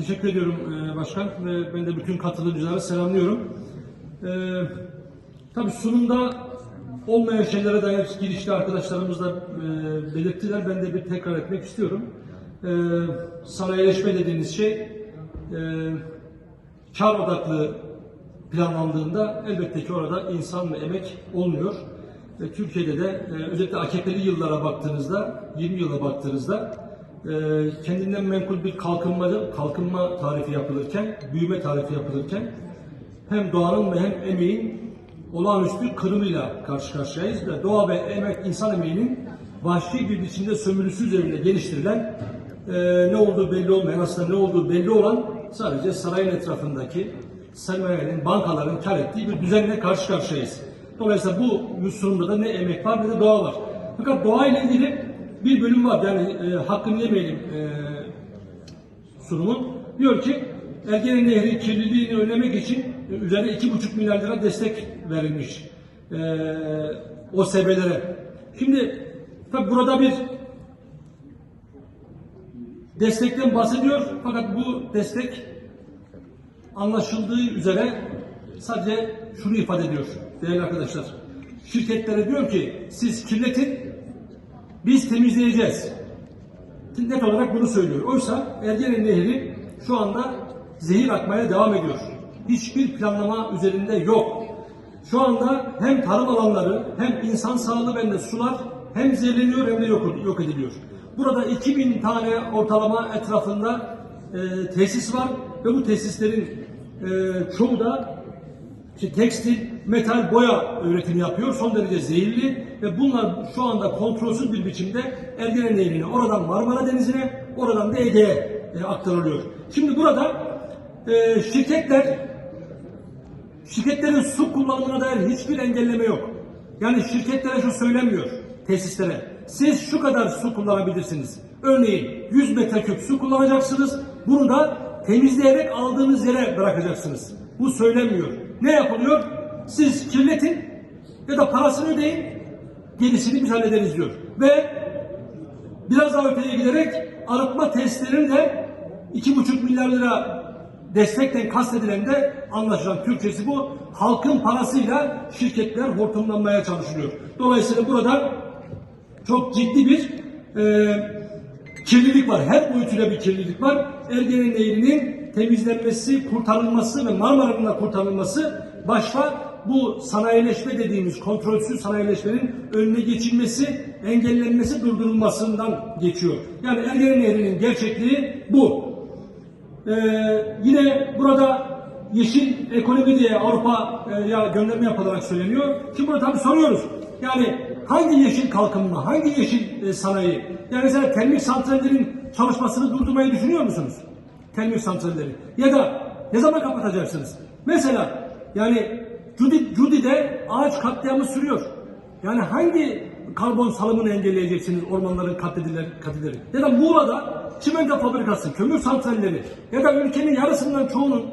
Teşekkür ediyorum e, Başkan. Ve ben de bütün katılımcıları selamlıyorum. E, tabii sunumda olmayan şeylere dair girişte arkadaşlarımız da e, belirttiler. Ben de bir tekrar etmek istiyorum. E, sanayileşme dediğiniz şey e, kar odaklı planlandığında elbette ki orada insan ve emek olmuyor. Ve Türkiye'de de e, özellikle AKP'li yıllara baktığınızda, 20 yıla baktığınızda e, kendinden menkul bir kalkınma, kalkınma tarifi yapılırken, büyüme tarifi yapılırken hem doğanın ve hem emeğin olağanüstü kırımıyla karşı karşıyayız ve doğa ve emek, insan emeğinin vahşi bir biçimde sömürüsü üzerinde geliştirilen e, ne olduğu belli olmayan aslında ne olduğu belli olan sadece sarayın etrafındaki sermayenin, bankaların kar ettiği bir düzenle karşı karşıyayız. Dolayısıyla bu sunumda da ne emek var ne de doğa var. Fakat doğa ile ilgili bir bölüm var. Yani e, hakkını yemeyelim e, sunumun. Diyor ki Ergene Nehri kirliliğini önlemek için e, üzerine iki buçuk milyar lira destek verilmiş e, OSB'lere. Şimdi tabi burada bir destekten bahsediyor fakat bu destek anlaşıldığı üzere sadece şunu ifade ediyor değerli arkadaşlar. Şirketlere diyor ki siz kirletin biz temizleyeceğiz. Net olarak bunu söylüyor. Oysa Ergene Nehri şu anda zehir akmaya devam ediyor. Hiçbir planlama üzerinde yok. Şu anda hem tarım alanları hem insan sağlığı ve sular hem zehirleniyor hem de yok, yok ediliyor. Burada 2000 tane ortalama etrafında e, tesis var ve bu tesislerin e, çoğu da işte tekstil, metal, boya üretimi yapıyor. Son derece zehirli ve bunlar şu anda kontrolsüz bir biçimde Ergene Nehri'ne, oradan Marmara Denizi'ne, oradan da Ege'ye e, aktarılıyor. Şimdi burada e, şirketler şirketlerin su kullanımına dair hiçbir engelleme yok. Yani şirketlere şu söylenmiyor tesislere. Siz şu kadar su kullanabilirsiniz. Örneğin 100 metreküp su kullanacaksınız. Bunu da temizleyerek aldığınız yere bırakacaksınız. Bu söylenmiyor. Ne yapılıyor? Siz kirletin ya da parasını ödeyin. Gerisini biz hallederiz diyor. Ve biraz daha öteye giderek arıtma testlerini de iki buçuk milyar lira destekten kastedilen de anlaşılan Türkçesi bu. Halkın parasıyla şirketler hortumlanmaya çalışılıyor. Dolayısıyla burada çok ciddi bir e, kirlilik var. Her boyutuyla bir kirlilik var. Ergene Nehri'nin temizlenmesi, kurtarılması ve Marmara'nın kurtarılması başta bu sanayileşme dediğimiz kontrolsüz sanayileşmenin önüne geçilmesi, engellenmesi, durdurulmasından geçiyor. Yani Ergene Nehri'nin gerçekliği bu. Ee, yine burada yeşil ekonomi diye Avrupa'ya gönderme yapılarak söyleniyor. Şimdi burada tabii soruyoruz. Yani hangi yeşil kalkınma, hangi yeşil e, sanayi? Yani mesela termik santrallerin çalışmasını durdurmayı düşünüyor musunuz? Termik santralleri. Ya da ne zaman kapatacaksınız? Mesela yani Cudi, Cudi'de ağaç katliamı sürüyor. Yani hangi karbon salımını engelleyeceksiniz ormanların katledileri, katledileri? Ya da Muğla'da çimento fabrikası, kömür santralleri ya da ülkenin yarısından çoğunun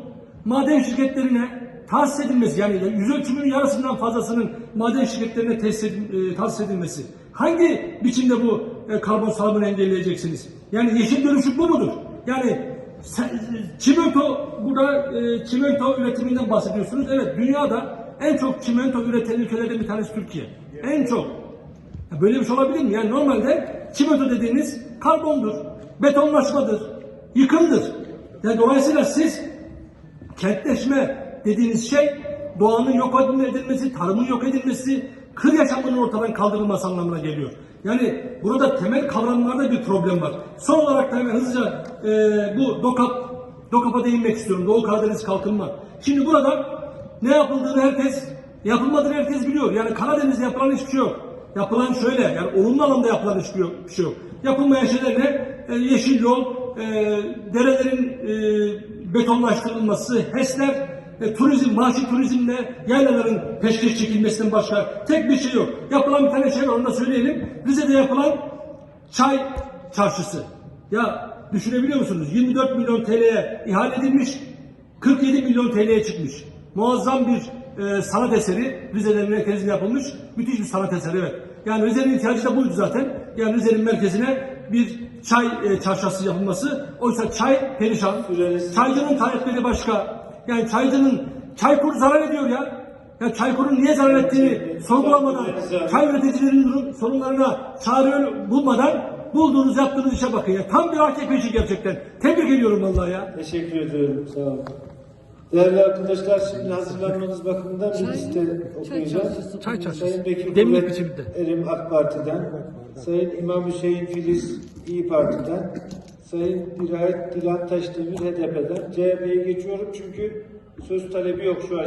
maden şirketlerine tahsis edilmesi yani yüz ölçümünün yarısından fazlasının maden şirketlerine edil, e, tahsis edilmesi. Hangi biçimde bu e, karbon salımını engelleyeceksiniz? Yani yeşil dönüşüm bu mudur? Yani çimento burada e, çimento üretiminden bahsediyorsunuz. Evet dünyada en çok çimento üreten ülkelerden bir tanesi Türkiye. En çok. Ya Böyle bir şey olabilir mi? Yani normalde çimento dediğiniz karbondur, betonlaşmadır, yıkımdır. Yani dolayısıyla siz kentleşme dediğiniz şey doğanın yok edilmesi, tarımın yok edilmesi, kır yaşamının ortadan kaldırılması anlamına geliyor. Yani burada temel kavramlarda bir problem var. Son olarak da hemen hızlıca e, bu DOKAP, DOKAP'a değinmek istiyorum. Doğu Karadeniz Kalkınma. Şimdi burada ne yapıldığını herkes, yapılmadığını herkes biliyor. Yani Karadeniz'de yapılan hiçbir şey yok. Yapılan şöyle, yani olumlu alanda yapılan hiçbir şey yok. Yapılmayan şeyler ne? E, yeşil yol, e, derelerin e, betonlaştırılması, HES'ler, e, turizm, maaşı turizmle yaylaların peşkeş çekilmesinden başka tek bir şey yok. Yapılan bir tane şey var onu da söyleyelim. Rize'de yapılan çay çarşısı. Ya düşünebiliyor musunuz? 24 milyon TL'ye ihale edilmiş, 47 milyon TL'ye çıkmış. Muazzam bir e, sanat eseri Rize'nin merkezine yapılmış. Müthiş bir sanat eseri evet. Yani Rize'nin ihtiyacı da buydu zaten. Yani Rize'nin merkezine bir çay e, çarşafı yapılması. Oysa çay perişan. Süreniz- Çaycının talepleri başka. Yani çaycının çay kuru zarar ediyor ya. Ya Çaykur'un niye zarar ettiğini sorgulamadan, çay üreticilerinin durum, sorunlarına çare bulmadan bulduğunuz yaptığınız işe bakın ya. Tam bir AKP işi gerçekten. Tebrik ediyorum vallahi ya. Teşekkür ediyorum. Sağ olun. Değerli arkadaşlar şimdi hazırlanmanız bakımından bir liste okuyacağız. Çay çarşısı. Sayın Bekir Kuvvet biçimde. Erim AK Parti'den, Sayın İmam Hüseyin Filiz İyi Parti'den, Sayın Dirayet Dilan Taşdemir HDP'den. CHP'ye geçiyorum çünkü söz talebi yok şu an.